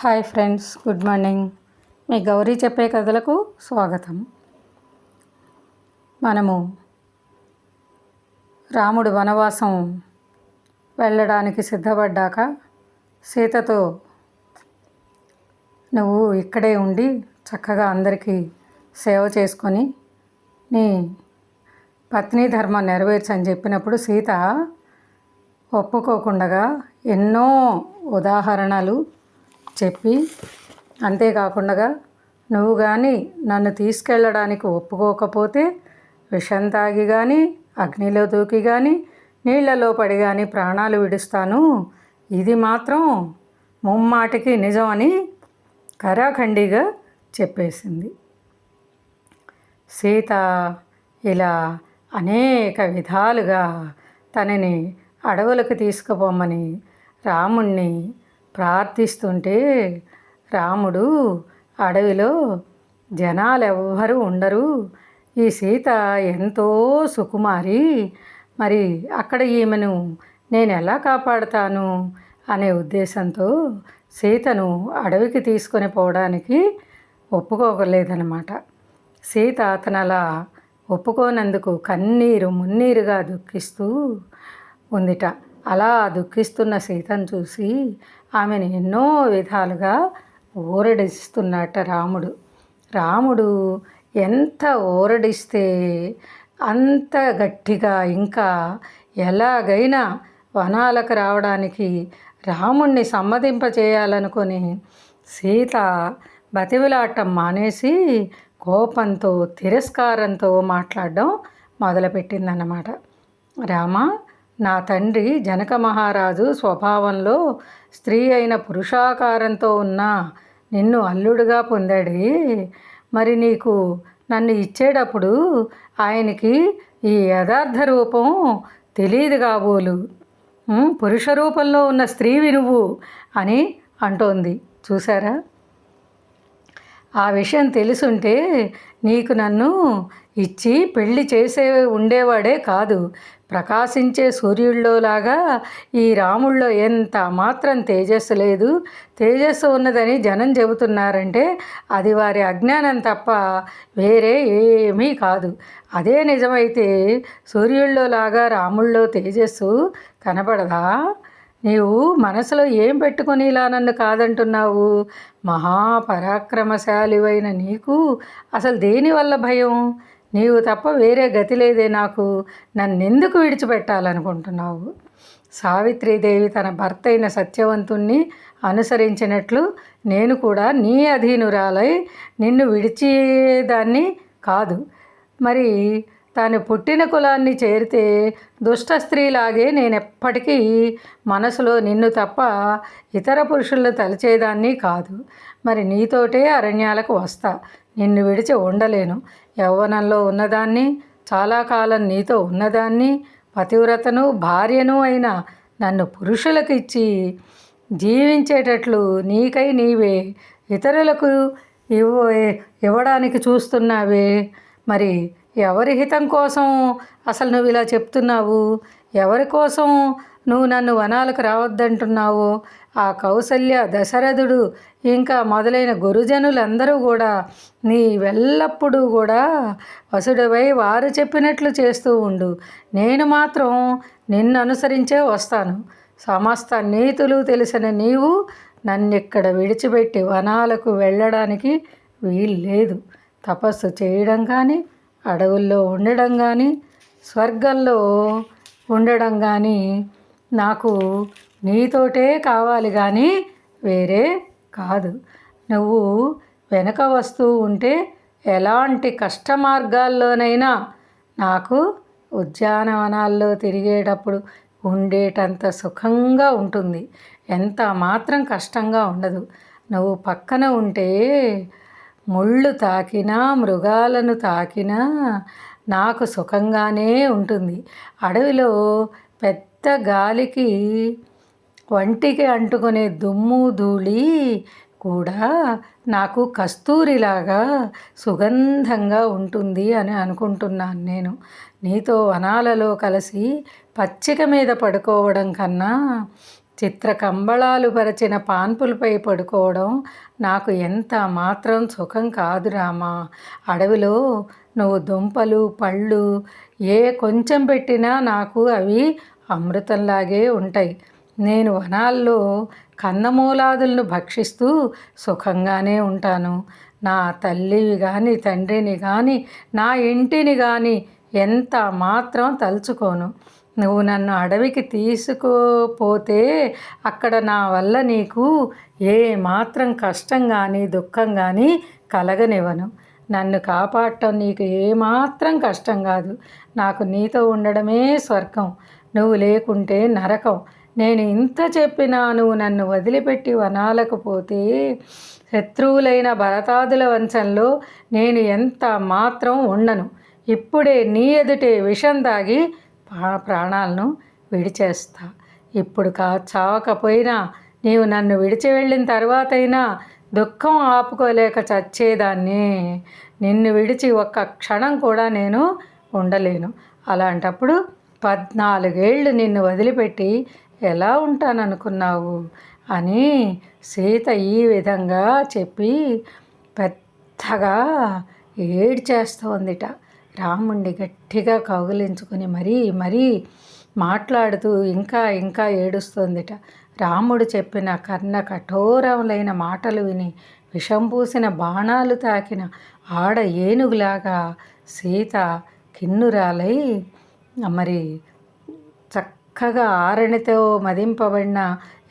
Hi friends good morning. మీ గౌరీ చెప్పే కథలకు స్వాగతం. మనము రాముడు వనవాసం వెళ్ళడానికి సిద్ధపడ్డాక సీతతో నువ్వు ఇక్కడే ఉండి చక్కగా అందరికీ సేవ చేసుకొని నీ పత్ని ధర్మం నెరవేర్చని చెప్పినప్పుడు సీత ఒప్పుకోకుండా ఎన్నో ఉదాహరణలు చెప్పి అంతేకాకుండా నువ్వు కానీ నన్ను తీసుకెళ్ళడానికి ఒప్పుకోకపోతే విషం తాగి కానీ అగ్నిలో దూకి కానీ నీళ్ళలో పడి కానీ ప్రాణాలు విడుస్తాను. ఇది మాత్రం ముమ్మాటికి నిజం అని కరాఖండిగా చెప్పేసింది. సీత ఇలా అనేక విధాలుగా తనని అడవులకు తీసుకుపోమని రాముణ్ణి ప్రార్థిస్తుంటే రాముడు అడవిలో జనాలెవ్వరూ ఉండరు. ఈ సీత ఎంతో సుకుమారి. మరి అక్కడ ఈమెను నేను ఎలా కాపాడుతాను? అనే ఉద్దేశంతో సీతను అడవికి తీసుకొని పోవడానికి ఒప్పుకోగలేదనమాట సీత అతను అలా ఒప్పుకోనందుకు కన్నీరు మున్నీరుగా దుఃఖిస్తూ ఉందిట. అలా దుఃఖిస్తున్న సీతను చూసి ఆమెను ఎన్నో విధాలుగా ఊరడిస్తున్నట్ట రాముడు. రాముడు ఎంత ఊరడిస్తే అంత గట్టిగా ఇంకా ఎలాగైనా వనాలకు రావడానికి రాముణ్ణి సమ్మతింపచేయాలనుకుని సీత బతివిలాటం మానేసి కోపంతో తిరస్కారంతో మాట్లాడడం మొదలుపెట్టిందన్నమాట. రామ నా తండ్రి జనక మహారాజు స్వభావంలో స్త్రీ అయిన పురుషాకారంతో ఉన్న నిన్ను అల్లుడుగా పొందాడు. మరి నీకు నన్ను ఇచ్చేటప్పుడు ఆయనకి ఈ యథార్థ రూపం తెలియదు కాబోలు. పురుష రూపంలో ఉన్న స్త్రీ వినువు అని అంటోంది. చూసారా ఆ విషయం తెలుసుంటే నీకు నన్ను ఇచ్చి పెళ్ళి చేసే ఉండేవాడే కాదు. ప్రకాశించే సూర్యుడిలోలాగా ఈ రాముల్లో ఎంత మాత్రం తేజస్సు లేదు. తేజస్సు ఉన్నదని జనం చెబుతున్నారంటే అది వారి అజ్ఞానం తప్ప వేరే ఏమీ కాదు. అదే నిజమైతే సూర్యుడిలోలాగా రాముల్లో తేజస్సు కనబడదా నీవు మనసులో ఏం పెట్టుకొని ఇలా నన్ను కాదంటున్నావు? మహాపరాక్రమశాలివైన నీకు అసలు దేనివల్ల భయం? నీవు తప్ప వేరే గతి లేదే నాకు. నన్నెందుకు విడిచిపెట్టాలనుకుంటున్నావు? సావిత్రీదేవి తన భర్త అయిన సత్యవంతుణ్ణి అనుసరించినట్లు నేను కూడా నీ అధీనురాలై నిన్ను విడిచేదాన్ని కాదు. మరి తాను పుట్టిన కులాన్ని చేరితే దుష్ట స్త్రీలాగే నేను ఎప్పటికీ మనసులో నిన్ను తప్ప ఇతర పురుషులను తలిచేదాన్ని కాదు. మరి నీతోటే అరణ్యాలకు వస్తా. నిన్ను విడిచి ఉండలేను. యవ్వనంలో ఉన్నదాన్ని చాలా కాలం నీతో ఉన్నదాన్ని పతివ్రతను భార్యను అయిన నన్ను పురుషులకు ఇచ్చి జీవించేటట్లు నీకై నీవే ఇతరులకు ఇవ్వ ఇవ్వడానికి చూస్తున్నావే. మరి ఎవరి హితం కోసం అసలు నువ్వు ఇలా చెప్తున్నావు? ఎవరి కోసం నువ్వు నన్ను వనాలకు రావద్దంటున్నావు? ఆ కౌసల్య దశరథుడు ఇంకా మొదలైన గురుజనులందరూ కూడా నీ వెళ్ళప్పుడు కూడా వసుడవై వారు చెప్పినట్లు చేస్తూ ఉండు. నేను మాత్రం నిన్ను అనుసరించే వస్తాను. సమస్త నీతులు తెలిసిన నీవు నన్ను ఇక్కడ విడిచిపెట్టి వనాలకు వెళ్ళడానికి వీల్లేదు. తపస్సు చేయడం కానీ అడవుల్లో ఉండడం కానీ స్వర్గంలో ఉండడం కానీ నాకు నీతోటే కావాలి కానీ వేరే కాదు. నువ్వు వెనక వస్తూ ఉంటే ఎలాంటి కష్ట మార్గాల్లోనైనా నాకు ఉద్యానవనాల్లో తిరిగేటప్పుడు ఉండేటంత సుఖంగా ఉంటుంది. ఎంత మాత్రం కష్టంగా ఉండదు. నువ్వు పక్కన ఉంటే ముళ్ళు తాకినా మృగాలను తాకినా నాకు సుఖంగానే ఉంటుంది. అడవిలో పెద్ద గాలికి వంటికి అంటుకునే దుమ్ము ధూళి కూడా నాకు కస్తూరిలాగా సుగంధంగా ఉంటుంది అని అనుకుంటున్నాను నేను. నీతో వనాలలో కలిసి పచ్చిక మీద పడుకోవడం కన్నా చిత్రకంబళాలు పరచిన పరిచిన పాన్పులపై పడుకోవడం నాకు ఎంత మాత్రం సుఖం కాదు రామా. అడవిలో నువ్వు దుంపలు పళ్ళు ఏ కొంచెం పెట్టినా నాకు అవి అమృతంలాగే ఉంటాయి. నేను వనాల్లో కందమూలాదులను భక్షిస్తూ సుఖంగానే ఉంటాను. నా తల్లివి కానీ తండ్రిని కానీ నా ఇంటిని కానీ ఎంత మాత్రం తలుచుకోను. నువ్వు నన్ను అడవికి తీసుకుపోతే అక్కడ నా వల్ల నీకు ఏ మాత్రం కష్టం కానీ దుఃఖం కానీ కలగనివ్వను. నన్ను కాపాడటం నీకు ఏమాత్రం కష్టం కాదు. నాకు నీతో ఉండడమే స్వర్గం. నువ్వు లేకుంటే నరకం. నేను ఇంత చెప్పినా నువ్వు నన్ను వదిలిపెట్టి వనాలకు పోతే శత్రువులైన భరతాదుల వంశంలో నేను ఎంత మాత్రం ఉండను. ఇప్పుడే నీ ఎదుటే విషం తాగి ప్రాణాలను విడిచేస్తా. ఇప్పుడు కా చావకపోయినా నీవు నన్ను విడిచి వెళ్ళిన తర్వాతైనా దుఃఖం ఆపుకోలేక చచ్చేదాన్ని. నిన్ను విడిచి ఒక్క క్షణం కూడా నేను ఉండలేను. అలాంటప్పుడు పద్నాలుగేళ్ళు నిన్ను వదిలిపెట్టి ఎలా ఉంటాననుకున్నావు? అని సీత ఈ విధంగా చెప్పి పెద్దగా ఏడ్చేస్తోందిట. రాముణ్ణి గట్టిగా కౌగిలించుకొని మరీ మరీ మాట్లాడుతూ ఇంకా ఇంకా ఏడుస్తోందిట. రాముడు చెప్పిన కర్ణ కఠోరములైన మాటలు విని విషం పూసిన బాణాలు తాకిన ఆడ ఏనుగులాగా సీత కిన్నురాలై మరి చక్కగా ఆరణితో మదింపబడిన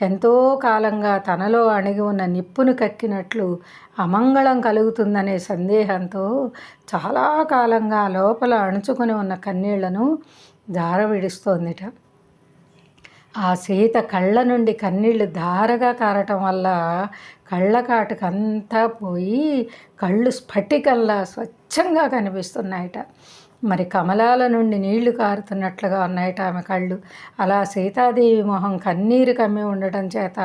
ఎంతో కాలంగా తనలో అణిగి ఉన్న నిప్పును కక్కినట్లు అమంగళం కలుగుతుందనే సందేహంతో చాలా కాలంగా లోపల అణుచుకొని ఉన్న కన్నీళ్ళను దార విడుస్తోందిట ఆ సీత కళ్ళ నుండి కన్నీళ్ళు ధారగా కారటం వల్ల కళ్ళ కాటుకంతా పోయి కళ్ళు స్ఫటికల్లా స్వచ్ఛంగా కనిపిస్తున్నాయట. మరి కమలాల నుండి నీళ్ళు కారుతున్నట్లుగా ఉన్నాయట ఆమె కళ్ళు. అలా సీతాదేవి మొహం కన్నీరు కమ్మి ఉండటం చేత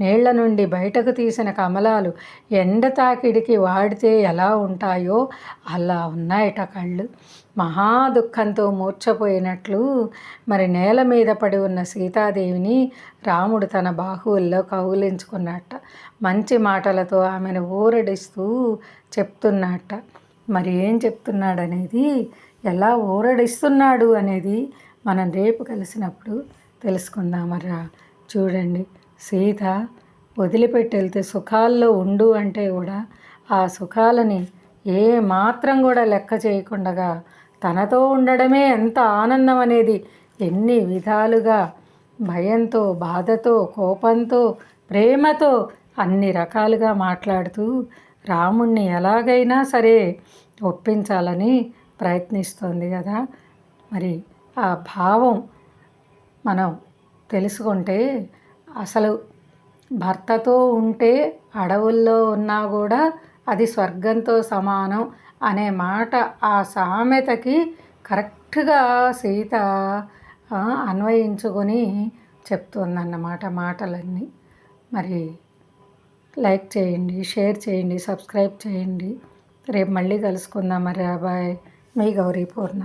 నీళ్ళ నుండి బయటకు తీసిన కమలాలు ఎండ తాకిడికి వాడితే ఎలా ఉంటాయో అలా ఉన్నాయట కళ్ళు. మహా దుఃఖంతో మూర్చపోయినట్లు మరి నేల మీద పడి ఉన్న సీతాదేవిని రాముడు తన బాహువుల్లో కౌగిలించుకున్నట్ట. మంచి మాటలతో ఆమెను ఊరడిస్తూ చెప్తున్నట్ట. మరి ఏం చెప్తున్నాడనేది ఎలా ఊరడిస్తున్నాడు అనేది మనం రేపు కలిసినప్పుడు తెలుసుకుందామరా. చూడండి సీత వదిలిపెట్టి వెళ్తే సుఖాల్లో ఉండు అంటే కూడా ఆ సుఖాలని ఏ మాత్రం కూడా లెక్క చేయకుండా తనతో ఉండడమే ఎంత ఆనందం అనేది ఎన్ని విధాలుగా భయంతో బాధతో కోపంతో ప్రేమతో అన్ని రకాలుగా మాట్లాడుతూ రాముణ్ణి ఎలాగైనా సరే ఒప్పించాలని ప్రయత్నిస్తుంది కదా. మరి ఆ భావం మనం తెలుసుకుంటే అసలు భర్తతో ఉంటే అడవుల్లో ఉన్నా కూడా అది స్వర్గంతో సమానం అనే మాట ఆ సామెతకి కరెక్ట్గా సీత అన్వయించుకొని చెప్తుందన్నమాట మాటలన్నీ. మరి లైక్ చేయండి షేర్ చేయండి సబ్స్క్రైబ్ చేయండి. రేపు మళ్ళీ కలుసుకుందాం. మరి బాయ్. మీ గౌరీ పూర్ణ.